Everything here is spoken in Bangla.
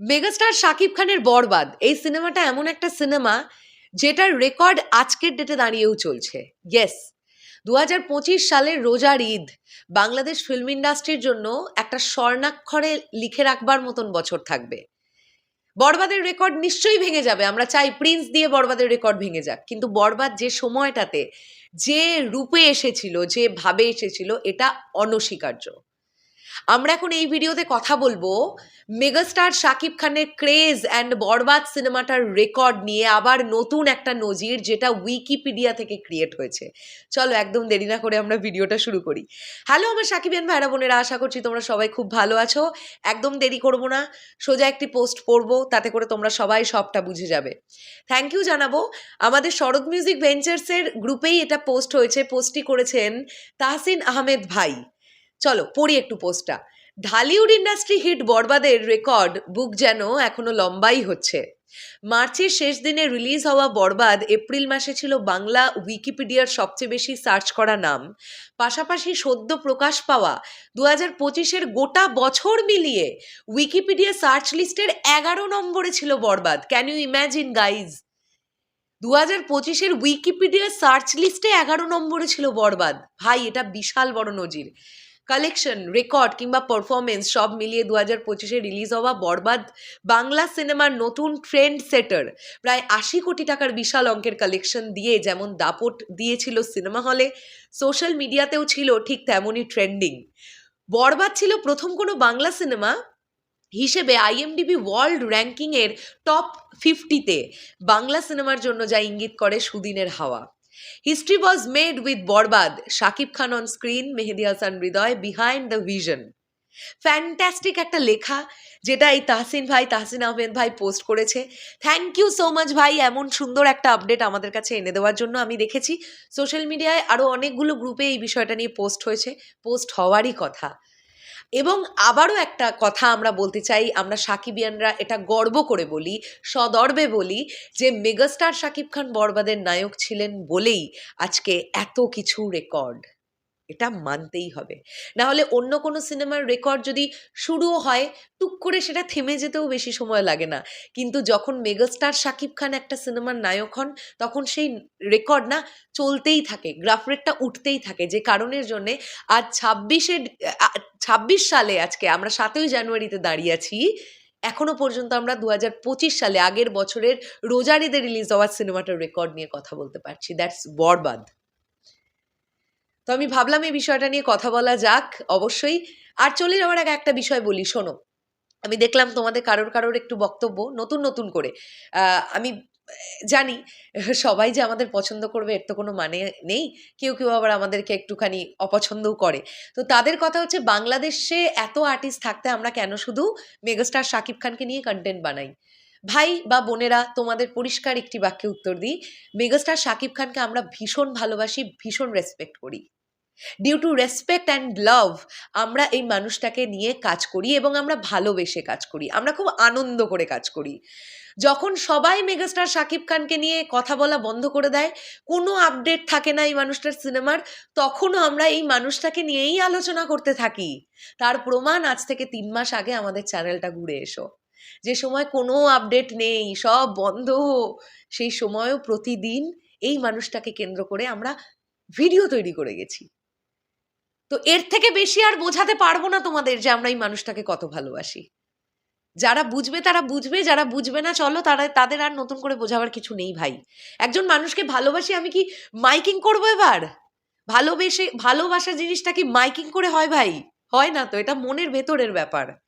মেগাস্টার শাকিব খানের বরবাদ। এই সিনেমাটা এমন একটা সিনেমা যেটার রেকর্ড আজকের ডেটে দাঁড়িয়েও চলছে। ইয়েস দু হাজার পঁচিশ সালের রোজার ঈদ। বাংলাদেশ ফিল্ম ইন্ডাস্ট্রির জন্য একটা স্বর্ণাক্ষরে লিখে রাখবার মতন বছর থাকবে। বরবাদের রেকর্ড নিশ্চয়ই ভেঙে যাবে। আমরা চাই প্রিন্স দিয়ে বরবাদের রেকর্ড ভেঙে যাক। কিন্তু বরবাদ যে সময়টাতে যে রূপে এসেছিল, যে ভাবে এসেছিল, এটা অনস্বীকার্য। আমরা এখন এই ভিডিওতে কথা বলব মেগাস্টার শাকিব খানের ক্রেজ অ্যান্ড বরবাদ সিনেমাটার রেকর্ড নিয়ে, আবার নতুন একটা নজির যেটা উইকিপিডিয়া থেকে ক্রিয়েট হয়েছে। চলো একদম দেরি না করে আমরা ভিডিওটা শুরু করি। হ্যালো আমার সাকিবিয়ান ভাইরা বোনেরা, আশা করছি তোমরা সবাই খুব ভালো আছো। একদম দেরি করব না, সোজা একটি পোস্ট পড়ব, তাতে করে তোমরা সবাই সবটা বুঝে যাবে। থ্যাংক ইউ জানাব। আমাদের শরৎ মিউজিক ভেঞ্চার্সের গ্রুপেই এটা পোস্ট হয়েছে পোস্টটি করেছেন তাহসিন আহমেদ ভাই। চলো পড়ি একটু পোস্টটা ঢালিউড ইন্ডাস্ট্রি হিট বরবাদের রেকর্ড বুক যেন এখনও লম্বাই হচ্ছে। মার্চের শেষ দিনে রিলিজ হওয়া বরবাদ এপ্রিল মাসে ছিল বাংলা উইকিপিডিয়ার সবচেয়ে বেশি সার্চ করা নাম। পাশাপাশি সদ্য প্রকাশ পাওয়া দু হাজার পঁচিশের গোটা বছর মিলিয়ে উইকিপিডিয়া সার্চ লিস্টের এগারো নম্বরে ছিল Borbaad. Can you imagine guys দু হাজার পঁচিশের উইকিপিডিয়া সার্চ লিস্টে এগারো নম্বরে ছিল বরবাদ। ভাই, এটা বিশাল বড় নজির। কালেকশন রেকর্ড কিংবা পারফরমেন্স সব মিলিয়ে দু হাজার পঁচিশে রিলিজ হওয়া বরবাদ বাংলা সিনেমার নতুন ট্রেন্ড সেটার প্রায় আশি কোটি টাকার বিশাল অঙ্কের কালেকশন দিয়ে যেমন দাপট দিয়েছিল সিনেমা হলে সোশ্যাল মিডিয়াতেও ছিল ঠিক তেমনই ট্রেন্ডিং বরবাদ ছিল প্রথম কোনো বাংলা সিনেমা হিসেবে আইএমডিবি ওয়ার্ল্ড র্যাঙ্কিংয়ের টপ ফিফটিতে বাংলা সিনেমার জন্য যা ইঙ্গিত করে সুদিনের হাওয়া। History was made with Borbaad Shakib Khan on screen Mehedi Hasan Hridoy behind the vision fantastic একটা লেখা, যেটা এই তাহসিন ভাই, তাহসিন আহমেদ ভাই পোস্ট করেছে। থ্যাংক ইউ সো মাচ ভাই, এমন সুন্দর একটা আপডেট আমাদের কাছে এনে দেওয়ার জন্য আমি দেখেছি। সোশ্যাল মিডিয়ায় আরও অনেকগুলো গ্রুপে এই বিষয়টা নিয়ে পোস্ট হয়েছে। পোস্ট হওয়ারই কথা। এবং আবারও একটা কথা আমরা বলতে চাই, আমরা সাকিবিয়ানরা এটা গর্ব করে বলি, সদর্বে বলি যে মেগাস্টার সাকিব খান বরবাদের নায়ক ছিলেন বলেই আজকে এত কিছু রেকর্ড এটা মানতেই হবে। না হলে অন্য কোনো সিনেমার রেকর্ড যদি শুরুও হয়, টুক করে সেটা থেমে যেতেও বেশি সময় লাগে না। কিন্তু যখন মেগাস্টার শাকিব খান একটা সিনেমার নায়ক হন, তখন সেই রেকর্ড না চলতেই থাকে, গ্রাফ রেটটা উঠতেই থাকে। যে কারণের জন্যে আজ ছাব্বিশে ছাব্বিশ সালে আজকে আমরা সাতই জানুয়ারিতে দাঁড়িয়ে আছি, এখনও পর্যন্ত আমরা দু সালে আগের বছরের রোজারিদের রিলিজ হওয়ার সিনেমাটার রেকর্ড নিয়ে কথা বলতে পারছি। দ্যাটস বরবাদ। তো আমি ভাবলাম এই বিষয়টা নিয়ে কথা বলা যাক, অবশ্যই। আর চলে যাওয়ার আগে একটা বিষয় বলি, শোনো। আমি দেখলাম তোমাদের কারোর কারোর একটু বক্তব্য নতুন নতুন করে। আমি জানি, সবাই যে আমাদের পছন্দ করবে এর তো কোনো মানে নেই। কেউ কেউ আবার আমাদেরকে একটুখানি অপছন্দও করে। তো তাদের কথা হচ্ছে, বাংলাদেশে এত আর্টিস্ট থাকতে আমরা কেন শুধু মেগাস্টার শাকিব খানকে নিয়ে কন্টেন্ট বানাই? ভাই বা বোনেরা তোমাদের পরিষ্কার একটি বাক্যে উত্তর দিই। মেগাস্টার শাকিব খানকে আমরা ভীষণ ভালোবাসি, ভীষণ রেসপেক্ট করি। Due to respect and love আমরা এই মানুষটাকে নিয়ে কাজ করি এবং আমরা ভালোবেসে কাজ করি। আমরা খুব আনন্দ করে কাজ করি। যখন সবাই মেগাস্টার শাকিব খানকে নিয়ে কথা বলা বন্ধ করে দেয়, কোনো আপডেট থাকে না এই মানুষটার সিনেমার তখনও আমরা এই মানুষটাকে নিয়েই আলোচনা করতে থাকি। তার প্রমাণ আজ থেকে তিন মাস আগে আমাদের চ্যানেলটা ঘুরে এসো। যে সময় কোনো আপডেট নেই, সব বন্ধ, সেই সময়ও প্রতিদিন এই মানুষটাকে কেন্দ্র করে আমরা ভিডিও তৈরি করে গেছি। তো এর থেকে বেশি আর বোঝাতে পারব না তোমাদের যে আমরা এই মানুষটাকে কত ভালোবাসি। যারা বুঝবে তারা বুঝবে, যারা বুঝবে না, চলো তারা, তাদের আর নতুন করে বোঝাবার কিছু নেই ভাই। একজন মানুষকে ভালোবাসি আমি কি মাইকিং করব এবার? ভালোবেসে ভালোবাসা জিনিসটা কি মাইকিং করে হয় ভাই? হয় না তো, এটা মনের ভেতরের ব্যাপার।